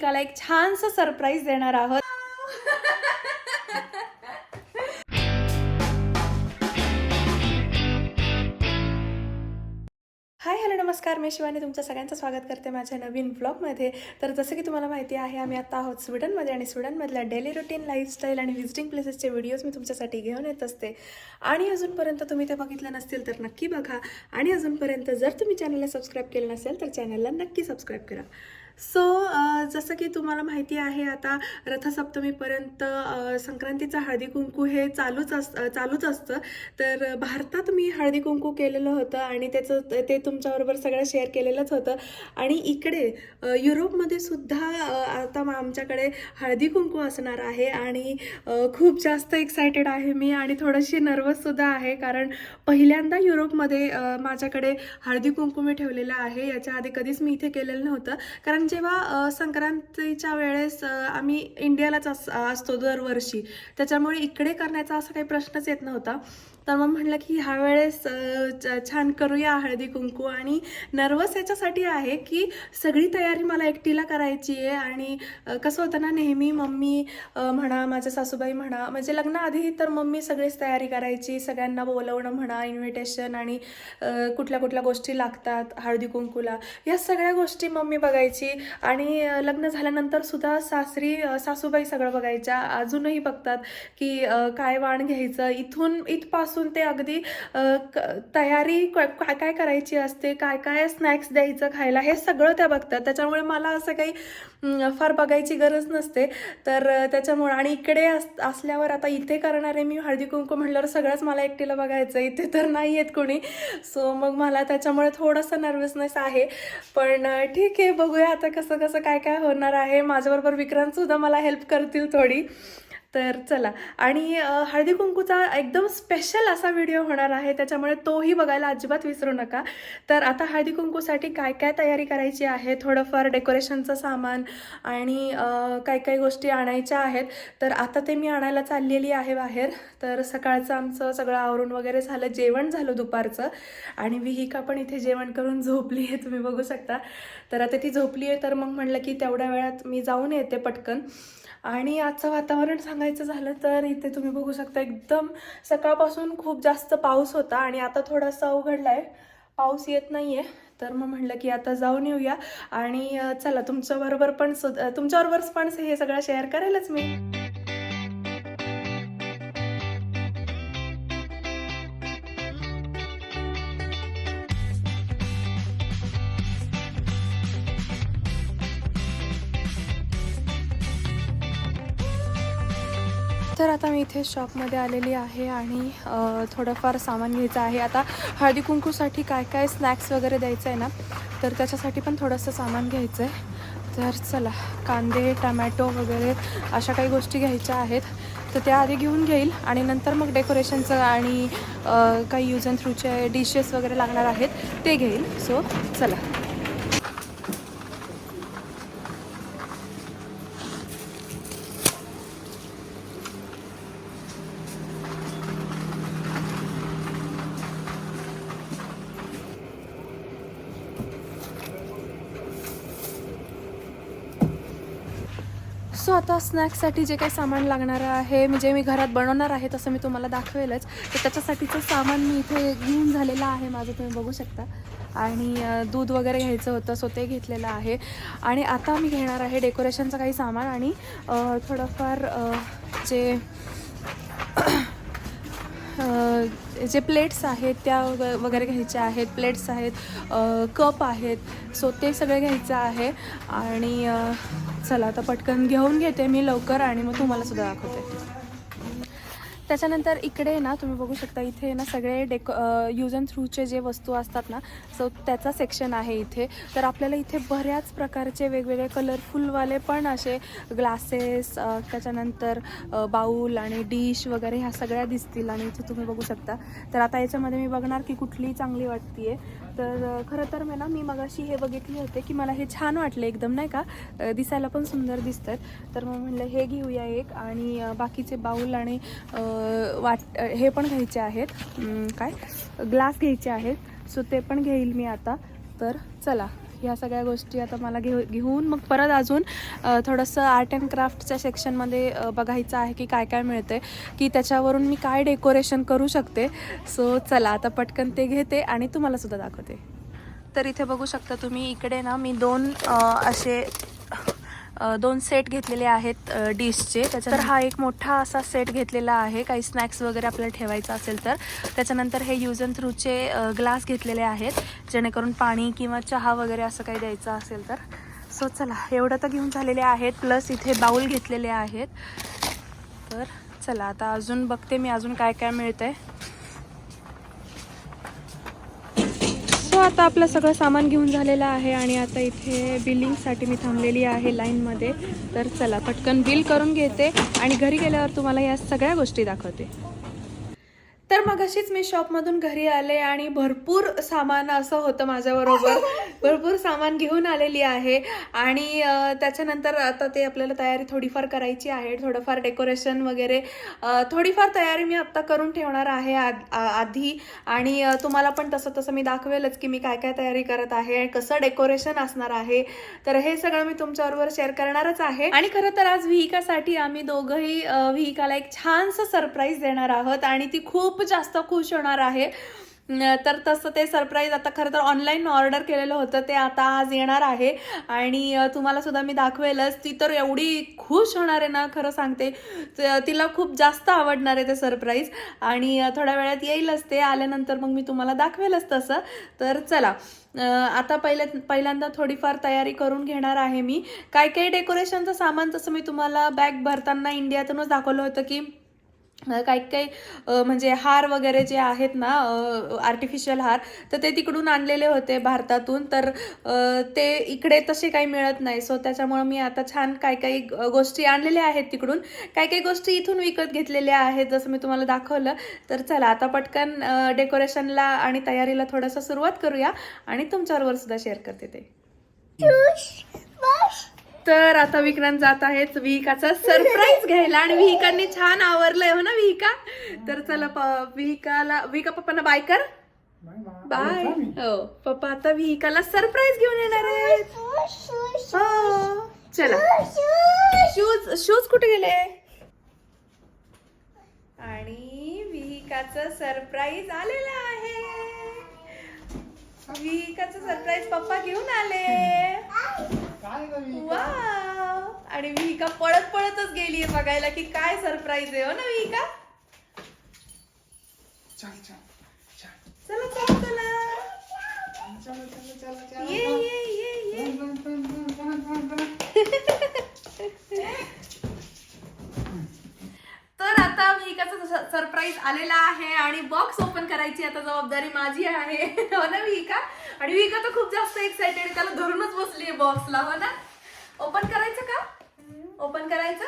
त्याला एक छानसं सरप्राईज देणार आहोत. हाय हॅलो नमस्कार. मी शिवानी तुमचं सगळ्यांचं स्वागत करते माझ्या नवीन ब्लॉगमध्ये तर जसं की तुम्हाला माहिती आहे आम्ही आता आहोत स्वीडनमध्ये आणि स्वीडनमधल्या डेली रुटीन लाईफस्टाईल आणि व्हिजिटिंग प्लेसेसचे व्हिडिओज मी तुमच्यासाठी घेऊन येत असते. आणि अजूनपर्यंत तुम्ही ते बघितलं नसतील तर नक्की बघा. आणि अजूनपर्यंत जर तुम्ही चॅनलला सबस्क्राईब केलं नसेल तर चॅनलला नक्की सबस्क्राईब करा. सो जसं की तुम्हाला माहिती आहे आता रथसप्तमीपर्यंत संक्रांतीचं हळदी कुंकू हे चालूच अस चालूच असतं. तर भारतात मी हळदी कुंकू केलेलं होतं आणि त्याचं ते तुमच्याबरोबर सगळं शेअर केलेलंच होतं. आणि इकडे युरोपमध्ये सुद्धा आता आमच्याकडे हळदी कुंकू असणार आहे आणि खूप जास्त एक्सायटेड आहे मी आणि थोडीशी नर्वससुद्धा आहे. कारण पहिल्यांदा युरोपमध्ये माझ्याकडे हळदी कुंकू मी ठेवलेलं आहे. याच्या आधी कधीच मी इथे केलेलं नव्हतं. कारण जेव्हा संक्रांतीच्या वेळेस आम्ही इंडियालाच अस असतो दरवर्षी. त्याच्यामुळे इकडे करण्याचा असा काही प्रश्नच येत नव्हता. तर मग म्हटलं की ह्या वेळेस छान करूया हळदी कुंकू आणि नर्वस याच्यासाठी आहे की सगळी तयारी मला एकटीला करायची आहे आणि कसं होतं ना नेहमी मम्मी म्हणा माझ्या सासूबाई म्हणा म्हणजे लग्नाआधी तर मम्मी सगळीच तयारी करायची सगळ्यांना बोलवणं म्हणा इन्व्हिटेशन आणि कुठल्या कुठल्या गोष्टी लागतात हळदी कुंकूला या सगळ्या गोष्टी मम्मी बघायची आणि लग्न झाल्यानंतर सुद्धा सासरी सासूबाई सगळं बघायच्या अजूनही बघतात की काय वाण घ्यायचं इथून इथपासून ते अगदी क- तयारी काय काय करायची असते काय काय स्नॅक्स द्यायचं खायला हे सगळं त्या बघतात. त्याच्यामुळे मला असं काही फार बघायची गरज नसते. तर त्याच्यामुळे आणि इकडे अस असल्यावर आता इथे करणारे मी हळदी कुंकू म्हटल्यावर सगळंच मला एकटीला बघायचं इथे तर नाही आहेत कोणी. सो मग मला त्याच्यामुळे थोडंसं नर्वसनेस आहे. पण ठीक आहे बघूया आता कसं कसं काय काय होणार आहे. माझ्याबरोबर विक्रांतसुद्धा मला हेल्प करतील थोडी. तर चला. आणि हळदी कुंकूचा एकदम स्पेशल असा व्हिडिओ होणार आहे. त्याच्यामुळे तोही बघायला अजिबात विसरू नका. तर आता हळदी कुंकूसाठी काय काय तयारी करायची आहे? थोडंफार डेकोरेशनचं सामान आणि काही काय काय गोष्टी आणायच्या आहेत. तर आता ते मी आणायला चाललेली आहे बाहेर. तर सकाळचं आमचं सगळं आवरून वगैरे झालं. जेवण झालं दुपारचं. आणि विहिका पण इथे जेवण करून झोपली आहे. तुम्ही बघू शकता. तर आता ती झोपली आहे. तर मग म्हटलं की तेवढ्या वेळात मी जाऊन येते पटकन. आणि आजचं वातावरण सांगायचं झालं तर इथे तुम्ही बघू शकता एकदम सकाळपासून खूप जास्त पाऊस होता आणि आता थोडासा उघडला आहे पाऊस येत नाही आहे तर मग म्हटलं की आता जाऊन येऊया. आणि चला तुमच्याबरोबर पण सुद्धा तुमच्याबरोबर पण हे सगळं शेअर करेलच मी. तर आता मी इथे शॉपमध्ये आलेली आहे आणि थोडंफार सामान घ्यायचं आहे. आता हळदी कुंकूसाठी काय काय स्नॅक्स वगैरे द्यायचं आहे ना तर त्याच्यासाठी पण थोडंसं सामान घ्यायचं आहे. तर चला कांदे टमॅटो वगैरे अशा काही गोष्टी घ्यायच्या आहेत. तर त्या आधी घेऊन घेईल आणि नंतर मग डेकोरेशनचं आणि काही यूज अँड थ्रूचे डिशेस वगैरे लागणार आहेत ते घेईल. सो चला. आता स्नॅक्ससाठी जे काही सामान लागणार आहे म्हणजे मी घरात बनवणार आहे तसं मी तुम्हाला दाखवेलच. तर त्याच्यासाठीचं सामान मी इथे घेऊन झालेलं आहे माझं तुम्ही बघू शकता. आणि दूध वगैरे घ्यायचं होतं सो ते घेतलेलं आहे. आणि आता मी घेणार आहे डेकोरेशनचं काही सामान आणि थोडंफार जे जे प्लेट्स आहेत त्या वगैरे घ्यायच्या आहेत. प्लेट्स आहेत कप आहेत सो ते सगळे घ्यायचं आहे. आणि चला आता पटकन घेऊन घेते मी लवकर आणि मग तुम्हाला सुद्धा दाखवते. त्याच्यानंतर इकडे ना तुम्ही बघू शकता इथे ना सगळे डेको यूज अँड थ्रूचे जे वस्तू असतात ना सो त्याचा सेक्शन आहे इथे. तर आपल्याला इथे बऱ्याच प्रकारचे वेगवेगळे कलरफुलवाले पण असे ग्लासेस त्याच्यानंतर बाऊल आणि डिश वगैरे ह्या सगळ्या दिसतील आणि इथे तुम्ही बघू शकता. तर आता याच्यामध्ये मी बघणार की कुठली चांगली वाटते तर खरं तर मी ना मी मगाशी हे बघितले होते की मला हे छान वाटले एकदम नाही का? दिसायला पण सुंदर दिसतात. तर मग म्हणलं हे घेऊया एक आणि बाकीचे बाऊल आणि वाट हे पण घ्यायचे आहेत. काय? ग्लास घ्यायचे आहेत. सो ते पण घेईल मी आता. तर चला. ह्या सगळ्या गोष्टी आता मला घेऊ घेऊन मग परत अजून थोडंसं आर्ट अँड क्राफ्टच्या सेक्शनमध्ये बघायचं आहे की काय काय मिळते की त्याच्यावरून मी काय डेकोरेशन करू शकते. सो चला आता पटकन ते घेते आणि तुम्हाला सुद्धा दाखवते. तर इथे बघू शकता तुम्ही इकडे ना मी दोन असे दोन सेट घेतलेले आहेत डिशचे त्याच्यानंतर हा एक मोठा असा सेट घेतलेला आहे. काही स्नॅक्स वगैरे आपल्याला ठेवायचं असेल तर. त्याच्यानंतर हे यूज अँड थ्रूचे ग्लास घेतलेले आहेत. जेणेकरून पाणी किंवा चहा वगैरे असं काही द्यायचं असेल तर. सो चला. एवढं तर घेऊन झालेले आहेत. प्लस इथे बाऊल घेतलेले आहेत. तर चला. आता अजून बघते मी अजून काय काय मिळतंय. आहे आता आपलं सगळं सामान घेऊन झालेलं आहे आणि आता इथे बिलिंगसाठी मी थांबलेली आहे लाईनमध्ये. तर चला पटकन बिल करून घेते आणि घरी गेल्यावर तुम्हाला या सगळ्या गोष्टी दाखवते. तर मग अशीच मी शॉपमधून घरी आले आणि भरपूर सामान असं होतं माझ्याबरोबर. भरपूर सामान घेऊन आलेली आहे. आणि त्याच्यानंतर आता ते आपल्याला तयारी थोडीफार करायची आहे. थोडंफार डेकोरेशन वगैरे थोडीफार तयारी मी आत्ता करून ठेवणार आहे आधी. आणि तुम्हाला पण तसं तसं मी दाखवेलच की मी काय काय तयारी करत आहे आणि कसं डेकोरेशन असणार आहे. तर हे सगळं मी तुमच्याबरोबर शेअर करणारच आहे. आणि खरं तर आज विहिकासाठी आम्ही दोघंही विहिकाला एक छानसं सरप्राईज देणार आहोत. आणि ती खूप जास्त खुश होणार आहे. तर तसं ते सरप्राईज आता खरं तर ऑनलाईन ऑर्डर केलेलं होतं ते आता आज येणार आहे. आणि तुम्हाला सुद्धा मी दाखवेलच ती तर एवढी खुश होणार आहे ना खरं सांगते. तिला खूप जास्त आवडणार आहे ते सरप्राईज आणि थोड्या वेळात येईलच ते आल्यानंतर मग मी तुम्हाला दाखवेलच तसं. तर चला आता पहिल्या पहिल्यांदा थोडीफार तयारी करून घेणार आहे मी. काय काही डेकोरेशनचं सामान तसं मी तुम्हाला बॅग भरताना इंडियातूनच दाखवलं होतं की काही काही म्हणजे हार वगैरे जे आहेत ना आर्टिफिशियल हार तर ते तिकडून आणलेले होते भारतातून. तर ते इकडे तसे काही मिळत नाही. सो त्याच्यामुळं मी आता छान काही काही गोष्टी आणलेल्या आहेत तिकडून. काही काही गोष्टी इथून विकत घेतलेल्या आहेत जसं मी तुम्हाला दाखवलं. तर चला आता पटकन डेकोरेशनला आणि तयारीला थोडंसं सुरुवात करूया आणि तुमच्याबरोबर सुद्धा शेअर करते ते. तर आता विक्रांत जात आहेत. विहिकाचा सरप्राईज घ्यायला आणि विहिकांनी छान आवरलंय हो ना विहिका? तर चला प- विहिकाला विहिका पप्पांना बाय कर. बाय हो पप्पा आता विहिकाला सरप्राईज घेऊन येणार आहेत. हो चला. शूज शूज कुठे गेले? आणि विहिकाचं सरप्राईज आलेलं आहे. विहिकाचं सरप्राईज पप्पा घेऊन आले. वाव आणि विहिका पळत पळतच गेलीये बघायला की काय सरप्राईज आहे हो ना विहिका? चला चला चला. ये ये ये ये तर आता विहिकाचा सरप्राईज आलेला आहे आणि बॉक्स ओपन करायची आता जबाबदारी माझी आहे. हो ना विहिका? आणि विहिका तर खूप जास्त एक्साइटेड त्याला धरूनच बसली आहे बॉक्सला हो ना? ओपन करायचं का? ओपन करायचं?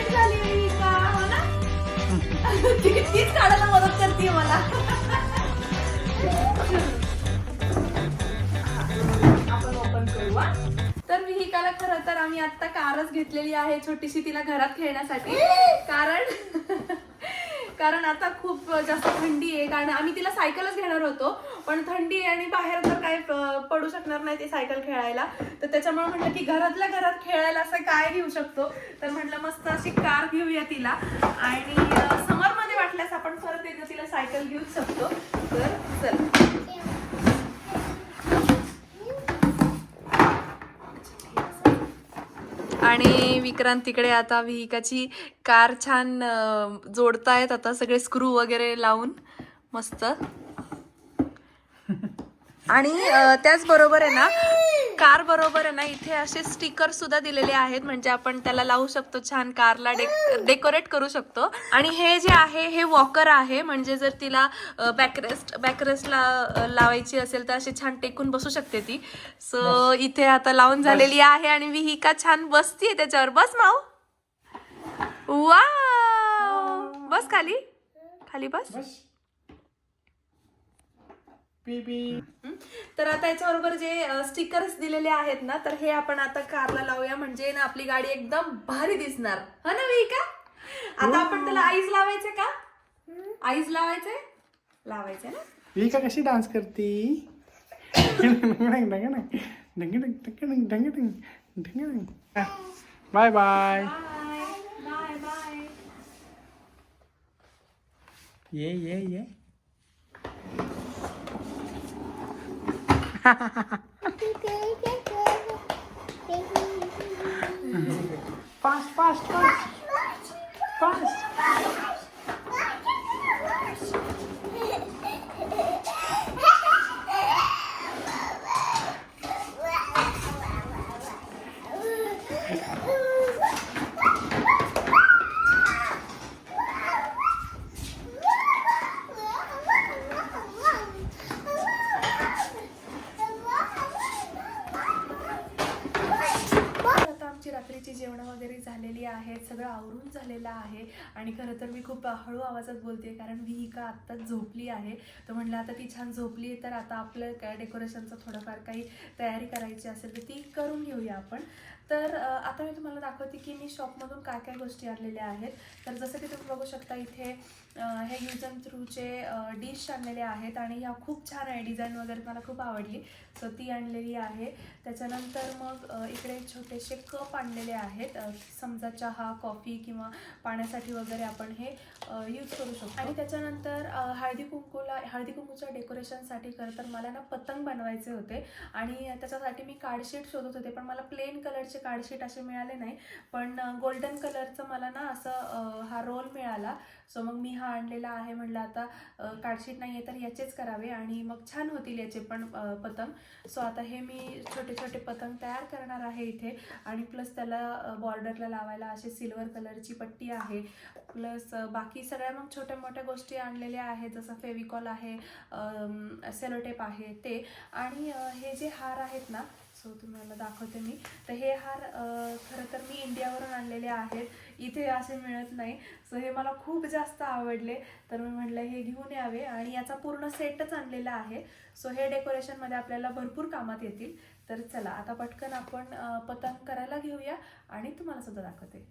किती झाली काढायला मदत करते मला आपण ओपन करू तर विहिकाला खरं तर आम्ही आता कारच घेतलेली आहे छोटीशी तिला घरात खेळण्यासाठी. कारण कारण आता खूप जास्त थंडी आहे. कारण आम्ही तिला सायकलच घेणार होतो. पण थंडी आहे आणि बाहेर तर काय पडू शकणार नाही ते सायकल खेळायला. तर त्याच्यामुळे म्हटलं की घरातल्या घरात खेळायला असं काय घेऊ शकतो? तर म्हटलं मस्त अशी कार घेऊया तिला. आणि समरमध्ये वाटल्यास आपण परत एकदा तिला सायकल घेऊच शकतो. तर चल. आणि विक्रांत तिकडे आता विहिकाची कार छान जोडतायत आता सगळे स्क्रू वगैरे लावून. मस्त. आणि त्याचबरोबर आहे ना कार बरोबर आहे ना इथे असे स्टिकर सुद्धा दिलेले आहेत. म्हणजे आपण त्याला लावू शकतो छान कारला डेकोरेट करू शकतो. आणि हे जे आहे हे वॉकर आहे. म्हणजे जर तिला बॅकरेस्ट बॅकरेस्टला लावायची असेल तर अशी छान टेकून बसू शकते ती. सो इथे आता लावून झालेली आहे आणि विहिका छान बसतीये त्याच्यावर. बस माऊ. वा बस खाली. खाली बस. हं? तर आता याच्याबरोबर जे स्टिकर्स दिलेले आहेत ना तर हे आपण आता कारला लावूया. म्हणजे ना आपली गाडी एकदम भारी दिसणार. हा ना विका आता आपण त्याला आईज लावायचे का? आईज लावायचे? लावायचे ना. विका कशी डान्स करते? Bye bye bye bye bye ये ये ये. fast, fast, fast. Fast. आणि खरं तर मी खूप हळू आवाजात बोलते कारण विहिका आत्ताच झोपली आहे? तर म्हटलं आता ती छान झोपली आहे तर आता आपलं काय डेकोरेशनचं थोडंफार काही तयारी करायची असेल तर ती करून घेऊया आपण. तर आता मी तुम्हाला दाखवते की मी शॉपमधून काय काय गोष्टी आणलेल्या आहेत. तर जसं की तुम्ही बघू शकता इथे हे यूज अँड थ्रूचे डिश आणलेले आहेत आणि ह्या खूप छान आहे. डिझाईन वगैरे मला खूप आवडली. सो ती आणलेली आहे. त्याच्यानंतर मग इकडे छोटेसे कप आणलेले आहेत. समजा चहा कॉफी किंवा पाण्यासाठी वगैरे आपण हे यूज करू शकतो. आणि त्याच्यानंतर हळदी कुंकूला हळदी कुंकूच्या डेकोरेशनसाठी खरं तर मला ना पतंग बनवायचे होते. आणि त्याच्यासाठी मी कार्डशीट शोधत होते पण मला प्लेन कलरचे कार्डशीट असे मिळाले नाही. पण गोल्डन कलरचं मला ना असं हा रोल मिळाला. सो मग मी हा आणलेला आहे. म्हटलं आता कार्डशीट नाही आहे तर याचेच करावे आणि मग छान होतील याचे पण पतंग. सो आता हे मी छोटे छोटे पतंग तयार करणार आहे इथे. आणि प्लस त्याला बॉर्डरला लावायला असे सिल्वर कलरची पट्टी आहे. प्लस बाकी सगळ्या मग छोट्या मोठ्या गोष्टी आणलेल्या आहेत. जसं फेविकॉल आहे सेलोटेप आहे ते. आणि हे जे हार आहेत ना सो तुम्हाला दाखवते मी. तर हे हार खरं तर मी इंडियावरून आणलेले आहेत. इथे असे मिळत नाही. सो हे मला खूप जास्त आवडले. तर मी म्हटलं हे घेऊन यावे. आणि याचा पूर्ण सेटच आणलेला आहे. सो हे डेकोरेशनमध्ये आपल्याला भरपूर कामात येतील. तर चला आता पटकन आपण पतंग करायला घेऊया. आणि तुम्हाला सुद्धा दाखवते.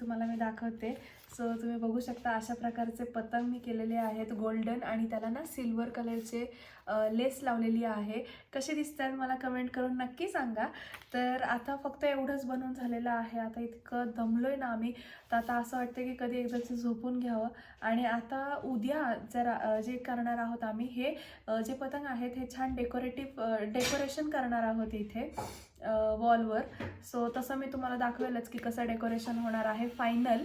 तुम्हाला मी दाखवते. सो तुम्ही बघू शकता अशा प्रकारचे पतंग मी केलेले आहेत गोल्डन आणि त्याला ना सिल्वर कलरचे लेस लावलेली आहे. कसे दिसतात मला कमेंट करून नक्की सांगा. तर आता फक्त एवढंच बनवून झालेलं आहे. आता इतकं दमलोय ना आम्ही. तर आता असं वाटतं की कधी एकदाचं झोपून घ्यावं. आणि आता उद्या जरा जे करणार आहोत आम्ही हे जे पतंग आहेत हे छान डेकोरेटिव्ह डेकोरेशन करणार आहोत इथे वॉलवर सो तसं मी तुम्हाला दाखवेलच की कसं डेकोरेशन होणार आहे फायनल